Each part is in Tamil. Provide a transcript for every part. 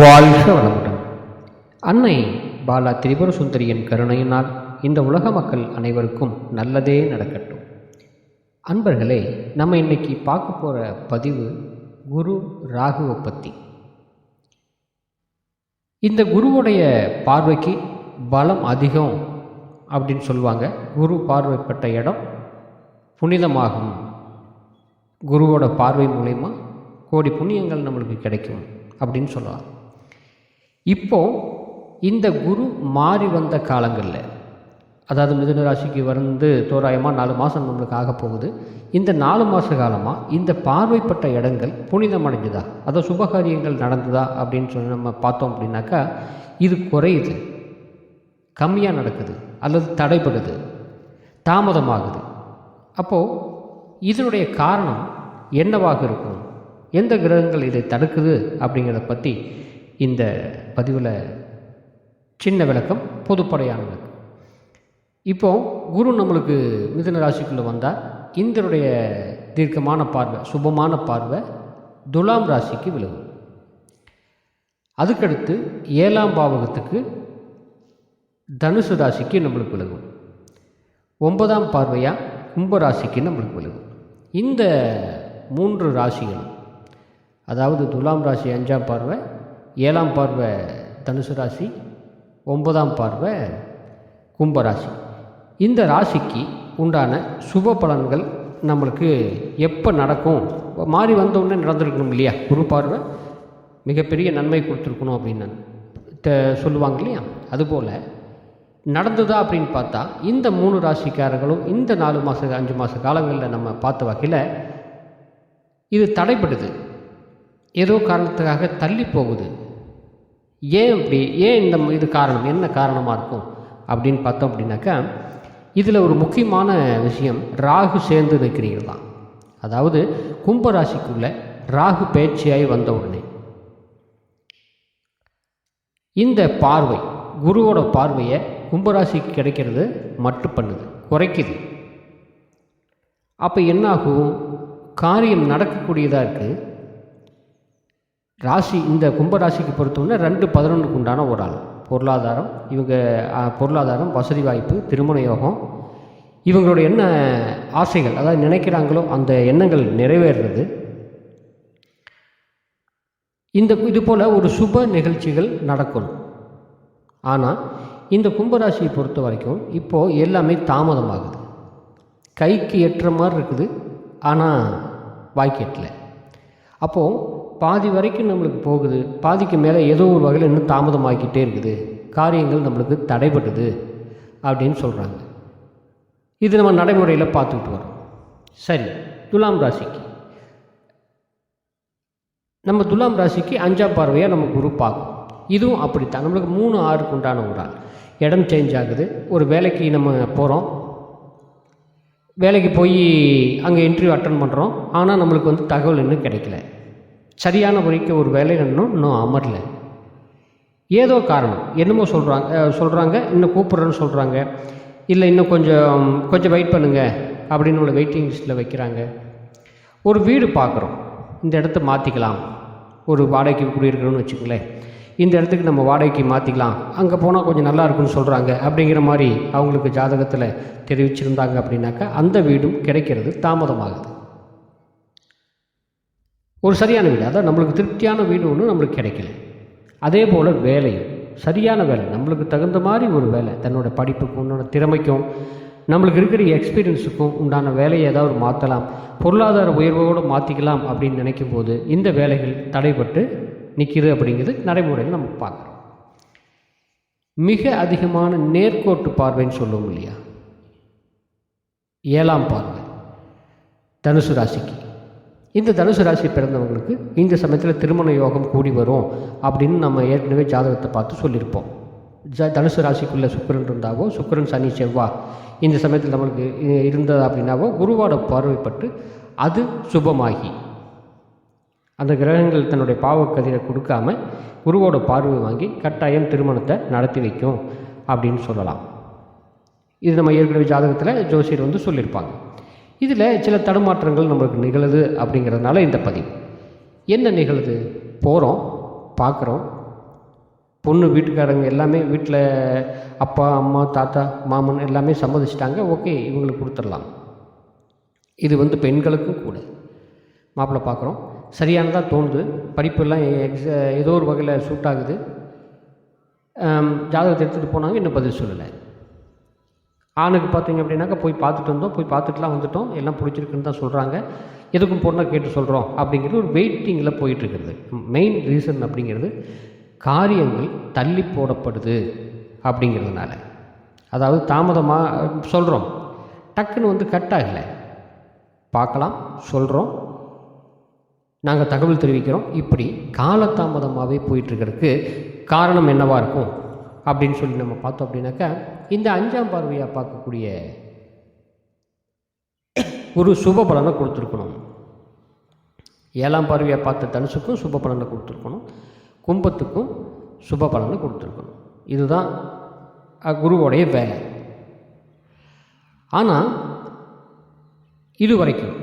வாழ்க வளமுடன். அன்னை பாலா திரிபுர சுந்தரியின் கருணையினால் இந்த உலக மக்கள் அனைவருக்கும் நல்லதே நடக்கட்டும். அன்பர்களே நம்ம இன்னைக்கு பார்க்க போகிற பதிவு குரு ராகுவை பற்றி இந்த குருவுடைய பார்வைக்கு பலம் அதிகம் அப்படின்னு சொல்லுவாங்க. குரு பார்வைப்பட்ட இடம் புனிதமாகும். குருவோட பார்வை மூலயமா கோடி புண்ணியங்கள் நம்மளுக்கு கிடைக்கும் அப்படின்னு சொல்லலாம் இப்போ இந்த குரு மாறி வந்த காலங்களில் அதாவது மிதுன ராசிக்கு வந்து தோராயமாக நாலு மாதம் நம்மளுக்கு ஆக போகுது. இந்த நாலு மாத காலமாக இந்த பார்வைப்பட்ட இடங்கள் புனிதமடைஞ்சுதா அதோ சுபகாரியங்கள் நடந்ததா அப்படின்னு சொல்லி நம்ம பார்த்தோம் அப்படின்னாக்கா இது குறையுது. கம்மியாக நடக்குது. அல்லது தடைபடுது. தாமதமாகுது. அப்போது இதனுடைய காரணம் என்னவாக இருக்கும்? எந்த கிரகங்கள் இதை தடுக்குது அப்படிங்கிறத பற்றி இந்த பதிவில் சின்ன விளக்கம் பொதுப்படையான விளக்கம். இப்போ குரு நம்மளுக்கு மிதுன ராசிக்குள்ளே வந்தால் இந்தனுடைய தீர்க்கமான பார்வை சுபமான பார்வை துலாம் ராசிக்கு விழுகும். அதுக்கடுத்து ஏழாம் பாவகத்துக்கு தனுசு ராசிக்கு நம்மளுக்கு விழுகும். ஒன்பதாம் பார்வையாக கும்ப ராசிக்கு நம்மளுக்கு விழுகும். இந்த மூன்று ராசிகளும் அதாவது துலாம் ராசி அஞ்சாம் பார்வை ஏழாம் பார்வை தனுசு ராசி ஒன்பதாம் பார்வை கும்பராசி இந்த ராசிக்கு உண்டான சுப பலன்கள் நம்மளுக்கு எப்போ நடக்கும்? மாறி வந்தவுடனே நடந்திருக்கணும் இல்லையா? குரு பார்வை மிகப்பெரிய நன்மை கொடுத்துருக்கணும் அப்படின்னு த- சொல்லுவாங்க இல்லையா? அதுபோல் நடந்ததா அப்படின்னு பார்த்தா இந்த மூணு ராசிக்காரர்களும் இந்த நாலு மாத அஞ்சு மாத காலங்களில் நம்ம பார்த்த வகையில் இது தடைப்படுது ஏதோ காரணத்துக்காக தள்ளி போகுது. ஏன் இப்படி ஏன் இந்த இது காரணம்? என்ன காரணமாக இருக்கும்? அப்படின்னு பார்த்தோம் அப்படின்னாக்கா இதில் ஒரு முக்கியமான விஷயம் ராகு சேர்ந்து நிற்கிறீங்க தான். அதாவது கும்பராசிக்குள்ளே ராகு பயிற்சியாகி வந்த உடனே. இந்த பார்வை குருவோட பார்வையை கும்பராசிக்கு கிடைக்கிறது மட்டும் பண்ணுது குறைக்குது. அப்போ என்னாகும்? காரியம் நடக்கக்கூடியதாக இருக்குது ராசி இந்த கும்பராசிக்கு பொறுத்தவரை ரெண்டு பதினொன்றுக்கு உண்டான ஒரு ஆள். பொருளாதாரம் இவங்க பொருளாதாரம் வசதி வாய்ப்பு திருமண யோகம். இவங்களோட என்ன ஆசைகள் அதாவது நினைக்கிறாங்களோ அந்த எண்ணங்கள் நிறைவேறுறது. இந்த இது போல் ஒரு சுப நிகழ்ச்சிகள் நடக்கணும் ஆனால் இந்த கும்பராசியை பொறுத்த வரைக்கும் இப்போது எல்லாமே தாமதமாகுது. கைக்கு எட்டுற மாதிரி இருக்குது ஆனால் வாய்க்கு அப்போது பாதி வரைக்கும் நம்மளுக்கு போகுது. பாதிக்கு மேலே ஏதோ ஒரு வகையில் இன்னும் தாமதமாகிக்கிட்டே இருக்குது. காரியங்கள் நம்மளுக்கு தடைபட்டுது அப்படின்னு சொல்கிறாங்க இது நம்ம நடைமுறையில் பார்த்துக்கிட்டு வரோம். சரி துலாம் ராசிக்கு. நம்ம துலாம் ராசிக்கு அஞ்சாம் பார்வையாக நம்ம குரு பார்க்கும். இதுவும் அப்படித்தான். நம்மளுக்கு மூணு ஆறுக்கு உண்டான ஒரு ஆள். இடம் சேஞ்ச் ஆகுது. ஒரு வேலைக்கு நம்ம போகிறோம் வேலைக்கு போய் அங்கே இன்டர்வியூ அட்டன் பண்ணுறோம் ஆனால் நம்மளுக்கு வந்து தகவல் இன்னும் கிடைக்கல. சரியான முறைக்கு ஒரு வேலை இன்னும் அமரலை. அமரல ஏதோ காரணம். என்னமோ சொல்கிறாங்க சொல்கிறாங்க இன்னும் கூப்பிட்றேன்னு சொல்கிறாங்க இல்லை இன்னும் கொஞ்சம் கொஞ்சம் வெயிட் பண்ணுங்க அப்படின்னு உள்ள வெயிட்டிங் லிஸ்ட்டில் வைக்கிறாங்க. ஒரு வீடு பார்க்குறோம். இந்த இடத்த மாற்றிக்கலாம் ஒரு வாடகைக்கு குடியிருக்கிறோன்னு வச்சுக்கங்களேன். இந்த இடத்துக்கு நம்ம வாடகைக்கு மாற்றிக்கலாம் அங்கே போனால் கொஞ்சம் நல்லா இருக்குன்னு சொல்கிறாங்க அப்படிங்கிற மாதிரி அவங்களுக்கு ஜாதகத்தில் தெரிவிச்சிருந்தாங்க அப்படின்னாக்கா அந்த வீடும் கிடைக்கிறது தாமதமாகுது. ஒரு சரியான வீடு. அதான் நம்மளுக்கு திருப்தியான வீடு ஒன்று நம்மளுக்கு கிடைக்கல. அதே போல் வேலையும். சரியான வேலை. நம்மளுக்கு தகுந்த மாதிரி ஒரு வேலை. தன்னோட படிப்புக்கும் உன்னோட திறமைக்கும் நம்மளுக்கு இருக்கிற எக்ஸ்பீரியன்ஸுக்கும் உண்டான வேலையை ஏதாவது மாற்றலாம் பொருளாதார உயர்வோடு மாற்றிக்கலாம் அப்படின்னு நினைக்கும் போது இந்த வேலைகள் தடைபட்டு நிற்கிது அப்படிங்கிறது நடைமுறையில் நம்ம பார்க்குறோம். மிக அதிகமான நேர்கோட்டு பார்வைன்னு சொல்லுவோம் இல்லையா? ஏழாம் பார்வை. தனுசு ராசிக்கு. இந்த தனுசு ராசி பிறந்தவங்களுக்கு இந்த சமயத்தில் திருமண யோகம் கூடி வரும் அப்படின்னு நம்ம ஏற்கனவே ஜாதகத்தை பார்த்து சொல்லியிருப்போம். ஜ தனுசு ராசிக்குள்ளே சுக்கிரன் இருந்தாவோ சுக்கிரன் சனி செவ்வா இந்த சமயத்தில் நம்மளுக்கு இருந்தது அப்படின்னாவோ குருவோட பார்வைப்பட்டு அது சுபமாகி. அந்த கிரகங்கள் தன்னுடைய பாவக்கதிரை கொடுக்காம குருவோட பார்வை வாங்கி கட்டாயம் திருமணத்தை நடத்தி வைக்கும் அப்படின்னு சொல்லலாம். இது நம்ம ஏற்கனவே ஜாதகத்தில் ஜோசியர் வந்து சொல்லியிருப்பாங்க. இதில் சில தடுமாற்றங்கள் நம்மளுக்கு நிகழுது அப்படிங்கிறதுனால இந்த பதிவு. என்ன நிகழுது? போகிறோம் பார்க்குறோம். பொண்ணு வீட்டுக்காரங்க எல்லாமே வீட்டில் அப்பா அம்மா தாத்தா மாமன் எல்லாமே சம்மதிச்சிட்டாங்க. ஓகே இவங்களுக்கு கொடுத்துடலாம். இது வந்து பெண்களுக்கும் கூட. மாப்பிள்ளை பார்க்குறோம். சரியானதாக தோணுது. படிப்பெல்லாம் எக்ஸ ஏதோ ஒரு வகையில் சூட் ஆகுது. ஜாதகத்தை எடுத்துகிட்டு போனாங்க இன்னும் பதில் சொல்லலை. ஆணுக்கு பார்த்தீங்க அப்படின்னாக்கா போய் பார்த்துட்டு வந்தோம். போய் பார்த்துட்டுலாம் வந்துட்டோம். எல்லாம் பிடிச்சிருக்குன்னு தான் சொல்கிறாங்க எதுக்கும் பொண்ணை கேட்டு சொல்கிறோம் அப்படிங்கிறது ஒரு வெயிட்டிங்கில் போயிட்டுருக்கிறது. மெயின் ரீசன் அப்படிங்கிறது காரியங்கள் தள்ளி போடப்படுது அப்படிங்கிறதுனால. அதாவது தாமதமாக சொல்கிறோம் டக்குன்னு வந்து கட் ஆகலை. பார்க்கலாம் சொல்கிறோம் நாங்கள் தகவல் தெரிவிக்கிறோம். இப்படி காலதாமதமாகவே போயிட்டுருக்கிறதுக்கு காரணம் என்னவாக இருக்கும் அப்படின்னு சொல்லி நம்ம பார்த்தோம் அப்படின்னாக்கா இந்த அஞ்சாம் பார்வையாக பார்க்கக்கூடிய ஒரு சுப பலனை கொடுத்துருக்கணும். ஏழாம் பார்வையாக பார்த்த தனுசுக்கும் சுப பலனை கொடுத்துருக்கணும். கும்பத்துக்கும் சுப பலனை கொடுத்துருக்கணும். இதுதான் குருவோடைய வேலை. ஆனால் இது வரைக்கும்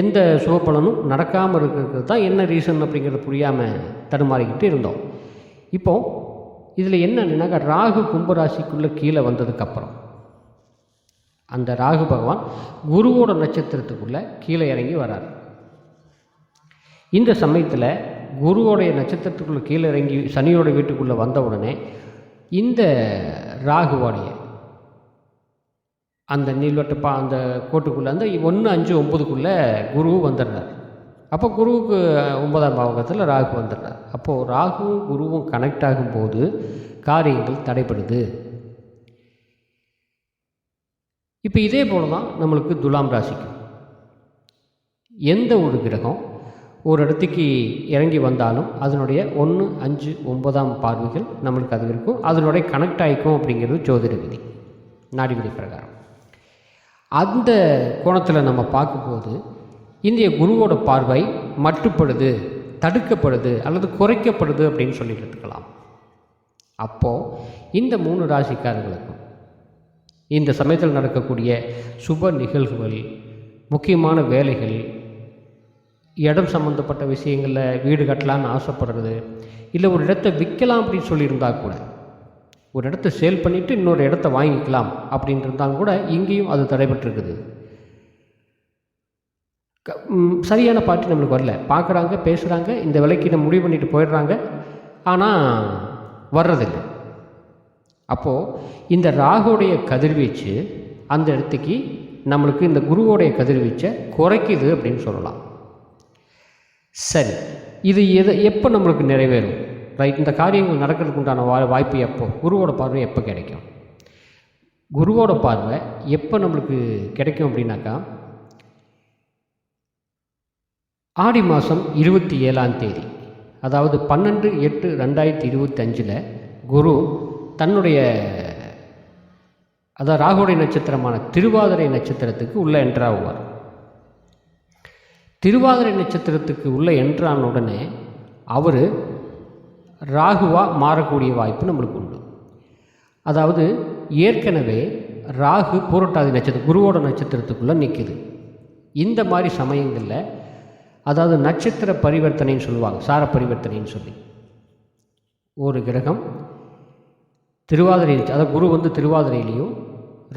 எந்த சுபபலனும் நடக்காமல் இருக்கிறது தான் என்ன ரீசன் அப்படிங்கிறது புரியாமல் தடுமாறிக்கிட்டு இருந்தோம். இப்போ இதில் என்னென்னாக்கா ராகு கும்பராசிக்குள்ளே கீழே வந்ததுக்கப்புறம் அந்த ராகு பகவான் குருவோட நட்சத்திரத்துக்குள்ளே கீழே இறங்கி வரார். இந்த சமயத்தில் குருவோடைய நட்சத்திரத்துக்குள்ளே கீழே இறங்கி சனியோட வீட்டுக்குள்ளே வந்த உடனே இந்த ராகுவோடைய அந்த நீள்வட்டப்பா அந்த கோட்டுக்குள்ளே அந்த ஒன்று அஞ்சு ஒம்பதுக்குள்ளே குரு வந்துடுறார். அப்போ குருவுக்கு ஒன்பதாம் பாவகத்தில் ராகு வந்துடுறார். அப்போது ராகுவும் குருவும் கனெக்ட் ஆகும்போது காரியங்கள் தடைப்படுது இப்போ இதே போல தான் நம்மளுக்கு துலாம் ராசிக்கு எந்த ஒரு கிரகம் ஒரு இடத்துக்கு இறங்கி வந்தாலும் அதனுடைய ஒன்று அஞ்சு ஒன்பதாம் பார்வைகள் நம்மளுக்கு அது இருக்கும். அதனுடைய கனெக்ட் ஆகிக்கும் அப்படிங்கிறது ஜோதிட விதி. நாடி விதி பிரகாரம். அந்த கோணத்தில் நம்ம பார்க்கும்போது இந்திய குருவோட பார்வை மட்டுப்படுது தடுக்கப்படுது அல்லது குறைக்கப்படுது அப்படின்னு சொல்லி எடுத்துக்கலாம். அப்போது இந்த மூணு ராசிக்காரர்களுக்கும் இந்த சமயத்தில் நடக்கக்கூடிய சுப நிகழ்வுகள் முக்கியமான வேலைகள் இடம் சம்மந்தப்பட்ட விஷயங்களில் வீடு கட்டலான்னு ஆசைப்படுறது இல்லை ஒரு இடத்த விற்கலாம் அப்படின்னு சொல்லியிருந்தா கூட ஒரு இடத்த சேல் பண்ணிவிட்டு இன்னொரு இடத்த வாங்கிக்கலாம் அப்படின்னு இருந்தாலும் கூட இங்கேயும் அது தடைபட்டிருக்குது. சரியான பார்ட்டி நம்மளுக்கு வரல. பார்க்குறாங்க பேசுகிறாங்க இந்த விலைக்கு நம்ம முடிவு பண்ணிட்டு போயிடுறாங்க. ஆனால் வர்றதில்லை. அப்போது இந்த ராகுடைய கதிர்வீச்சு அந்த இடத்துக்கு நம்மளுக்கு இந்த குருவோடைய கதிர்வீச்சை குறைக்குது அப்படின்னு சொல்லலாம். சரி. இது எது எப்போ நம்மளுக்கு நிறைவேறும்? ரைட் இந்த காரியங்கள் நடக்கிறதுக்கு உண்டான வா வாய்ப்பு எப்போ? குருவோட பார்வை எப்போ கிடைக்கும்? குருவோட பார்வை எப்போ நம்மளுக்கு கிடைக்கும் அப்படின்னாக்கா ஆடி மாதம் இருபத்தி ஏழாம் தேதி அதாவது பன்னெண்டு எட்டு ரெண்டாயிரத்தி இருபத்தஞ்சில் குரு தன்னுடைய அதாவது ராகுடைய நட்சத்திரமான திருவாதிரை நட்சத்திரத்துக்கு உள்ளே என்ட்ராகுவார் திருவாதிரை நட்சத்திரத்துக்கு உள்ளே என்ட்ரான உடனே அவர் ராகுவாக மாறக்கூடிய வாய்ப்பு நம்மளுக்கு உண்டு. அதாவது ஏற்கனவே ராகு பூரட்டாதி நட்சத்திரம் குருவோட நட்சத்திரத்துக்குள்ளே நிற்குது இந்த மாதிரி சமயங்களில் அதாவது நட்சத்திர பரிவர்த்தனைன்னு சொல்லுவாங்க சார பரிவர்த்தனைன்னு சொல்லி. ஒரு கிரகம் திருவாதிரை அதாவது குரு வந்து திருவாதிரையிலையும்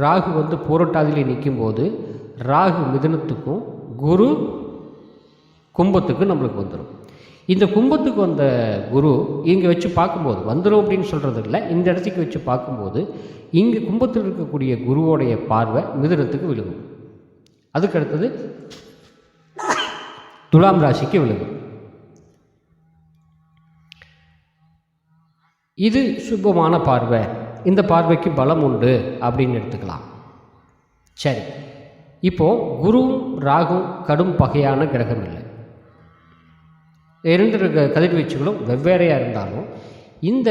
ராகு வந்து பூரட்டாதிலையும் நிற்கும்போது ராகு மிதுனத்துக்கும் குரு கும்பத்துக்கும் நம்மளுக்கு வந்துடும் இந்த கும்பத்துக்கு வந்த குரு இங்கே வச்சு பார்க்கும்போது வந்துடும் அப்படின்னு சொல்கிறது இல்லை இந்த இடத்துக்கு வச்சு பார்க்கும்போது இங்கே கும்பத்தில் இருக்கக்கூடிய குருவோடைய பார்வை மிதனத்துக்கு விழுகும். அதுக்கு அடுத்தது துலாம் ராசிக்கு விழுகும் இது சுபமான பார்வை. இந்த பார்வைக்கு பலம் உண்டு அப்படின்னு எடுத்துக்கலாம். சரி. இப்போது குருவும் ராகும் கடும் பகையான கிரகம் இல்லை. இரண்டு க- கதிர்வீச்சுகளும் வெவ்வேறையாக இருந்தாலும் இந்த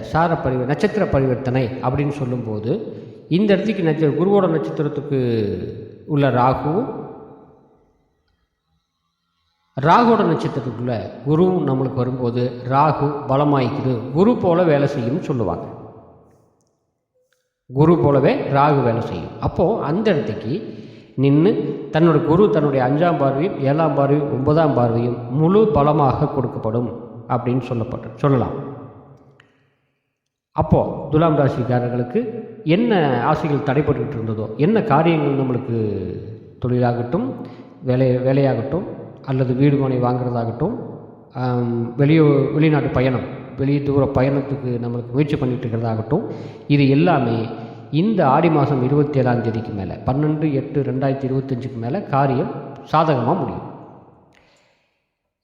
சார பரிவ நட்சத்திர பரிவர்த்தனை அப்படின்னு சொல்லும்போது இந்த இடத்துக்கு நட்ச குருவோட நட்சத்திரத்துக்கு உள்ள ராகுவும் ராகுவோட நட்சத்திரத்துக்குள்ளே குருவும் நம்மளுக்கு வரும்போது ராகு பலமாயிக்குது. குரு போல வேலை செய்யும்னு சொல்லுவாங்க. குரு போலவே ராகு வேலை செய்யும். அப்போது அந்த இடத்துக்கு நின்று தன்னோட குரு தன்னுடைய அஞ்சாம் பார்வையும் ஏழாம் பார்வையும் ஒன்பதாம் பார்வையும் முழு பலமாக கொடுக்கப்படும் அப்படின்னு சொல்லப்பட்டு சொல்லலாம். அப்போது துலாம் ராசிக்காரர்களுக்கு என்ன ஆசைகள் தடைப்பட்டுக்கிட்டு இருந்ததோ என்ன காரியங்கள் நம்மளுக்கு தொழிலாகட்டும் வேலை வேலையாகட்டும் அல்லது வீடு மனை வாங்குறதாகட்டும் வெளியூ வெளிநாட்டு பயணம் வெளி தூர பயணத்துக்கு நம்மளுக்கு முயற்சி பண்ணிகிட்டு இருக்கிறதாகட்டும் இது எல்லாமே இந்த ஆடி மாதம் இருபத்தி ஏழாம் தேதிக்கு மேலே பன்னெண்டு எட்டு ரெண்டாயிரத்தி இருபத்தஞ்சுக்கு மேலே காரியம் சாதகமாக முடியும்.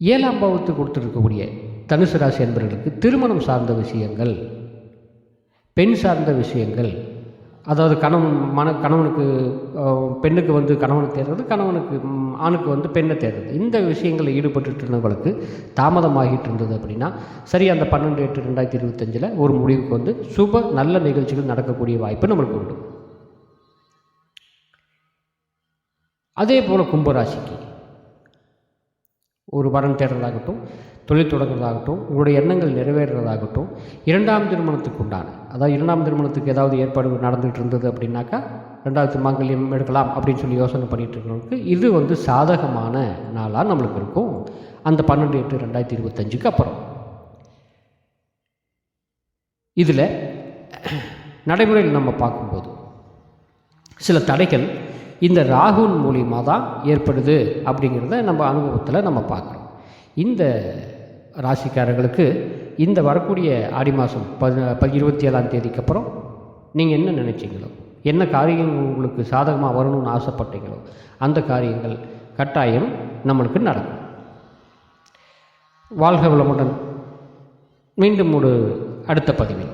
ஏழாம் பாவத்து கொடுத்துருக்கக்கூடிய தனுசு ராசி என்பவர்களுக்கு திருமணம் சார்ந்த விஷயங்கள் பெண் சார்ந்த விஷயங்கள் அதாவது கணவன் மன கணவனுக்கு பெண்ணுக்கு வந்து கணவனை தேடுறது கணவனுக்கு ஆணுக்கு வந்து பெண்ணை தேடுறது இந்த விஷயங்களில் ஈடுபட்டு இருந்தவங்களுக்கு தாமதமாகிட்டு இருந்தது அப்படின்னா சரி அந்த பன்னெண்டு எட்டு ரெண்டாயிரத்தி இருபத்தஞ்சில் ஒரு முடிவுக்கு வந்து சுப நல்ல நிகழ்ச்சிகள் நடக்கக்கூடிய வாய்ப்பு நம்மளுக்கு உண்டு. அதே போல் கும்பராசிக்கு. ஒரு வரன் தேடுறதாகட்டும் தொழில் தொடங்குறதாகட்டும் உங்களுடைய எண்ணங்கள் நிறைவேறுறதாகட்டும் இரண்டாம் திருமணத்துக்கு உண்டான அதாவது இரண்டாம் திருமணத்துக்கு ஏதாவது ஏற்பாடு நடந்துகிட்டு இருந்தது அப்படின்னாக்கா ரெண்டாவது மாங்கல்யம் எடுக்கலாம் அப்படின்னு சொல்லி யோசனை பண்ணிகிட்டு இருக்கிறவங்களுக்கு இது வந்து சாதகமான நாளாக நம்மளுக்கு இருக்கும். அந்த பன்னெண்டு எட்டு ரெண்டாயிரத்தி இருபத்தஞ்சுக்கு அப்புறம். இதில் நடைமுறையில் நம்ம பார்க்கும்போது சில தடைகள் இந்த ராகுன் மூலியமாக தான் ஏற்படுது அப்படிங்கிறத நம்ம அனுபவத்தில் நம்ம பார்க்குறோம். இந்த ராசிக்காரர்களுக்கு இந்த வரக்கூடிய ஆடி மாதம் பதி இருபத்தி ஏழாம் தேதிக்கு அப்புறம் நீங்கள் என்ன நினைச்சீங்களோ என்ன காரியங்கள் உங்களுக்கு சாதகமாக வரணும்னு ஆசைப்பட்டீங்களோ அந்த காரியங்கள் கட்டாயம் நம்மளுக்கு நடக்கும். வாழ்க வளமுடன். மீண்டும் ஒரு அடுத்த பதிவில்